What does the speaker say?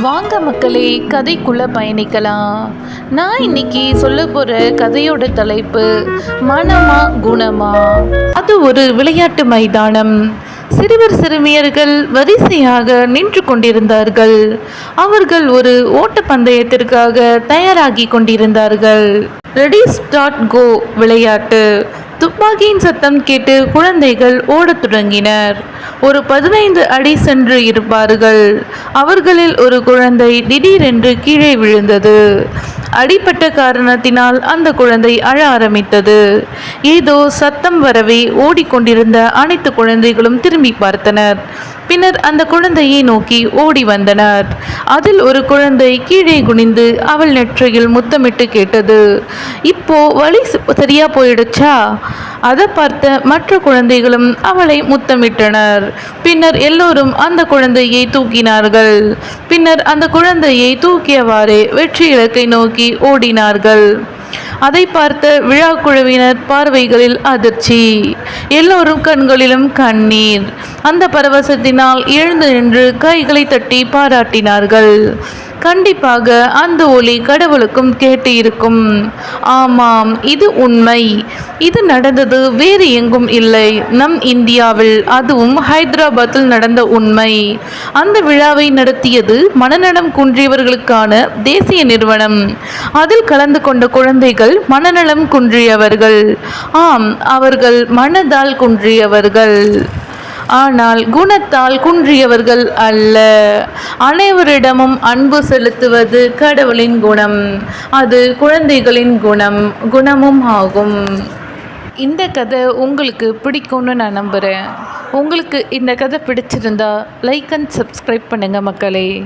வாங்க மக்களே கதைக்குள்ளே பயணிக்கலாம். நான் இன்னைக்கு சொல்ல போகிற கதையோட தலைப்பு மனமா குணமா? அது ஒரு விளையாட்டு மைதானம். சிறுவர் சிறுமியர்கள் வரிசையாக நின்று கொண்டிருந்தார்கள். அவர்கள் ஒரு ஓட்டப்பந்தயத்திற்காக தயாராகி கொண்டிருந்தார்கள். ரெடி ஸ்டார்ட் கோ விளையாட்டு. துப்பாக்கியின் சத்தம் கேட்டு குழந்தைகள் ஓடத் தொடங்கினர். ஒரு பதினைந்து அடி சென்று இருப்பார்கள். அவர்களில் ஒரு குழந்தை திடீரென்று கீழே விழுந்தது. அடிப்பட்ட காரணத்தினால் அந்த குழந்தை அழ ஆரம்பித்தது. ஏதோ சத்தம் வரவே ஓடிக்கொண்டிருந்த அனைத்து குழந்தைகளும் திரும்பி பார்த்தனர். பின்னர் அந்த குழந்தையை நோக்கி ஓடி வந்தனர். அதில் ஒரு குழந்தை கீழே குனிந்து அவள் நெற்றியில் முத்தமிட்டு கேட்டது. இப்போ வழி சரியா போயிடுச்சா? அதை பார்த்த மற்ற குழந்தைகளும் அவளை முத்தமிட்டனர். பின்னர் எல்லோரும் அந்த குழந்தையை தூக்கினார்கள். பின்னர் அந்த குழந்தையை தூக்கியவாறே வெற்றி இலக்கை நோக்கி ஓடினார்கள். அதை பார்த்த விழா குழுவினர் பார்வைகளில் அதிர்ச்சி. எல்லோரும் கண்களிலும் கண்ணீர். அந்த பரவசத்தினால் எழுந்து நின்று கைகளை தட்டி பாராட்டினார்கள். கண்டிப்பாக அந்த ஒலி கடவுளுக்கும் கேட்டு இருக்கும் ஆமாம் இது உண்மை. இது நடந்தது வேறு எங்கும் இல்லை. நம் இந்தியாவில் அதுவும் ஹைதராபாத்தில் நடந்த உண்மை. அந்த விழாவை நடத்தியது மனநலம் குன்றியவர்களுக்கான தேசிய நிறுவனம். அதில் கலந்து கொண்ட குழந்தைகள் மனநலம் குன்றியவர்கள். ஆம் அவர்கள் மனதால் குன்றியவர்கள். ஆனால் குணத்தால் குன்றியவர்கள் அல்ல. அனைவரிடமும் அன்பு செலுத்துவது கடவுளின் குணம். அது குழந்தைகளின் குணம் குணமும் ஆகும். இந்த கதை உங்களுக்கு பிடிக்கும்னு நான் நம்புகிறேன் உங்களுக்கு இந்த கதை பிடிச்சிருந்தா லைக் அண்ட் சப்ஸ்கிரைப் பண்ணுங்கள் மக்களே.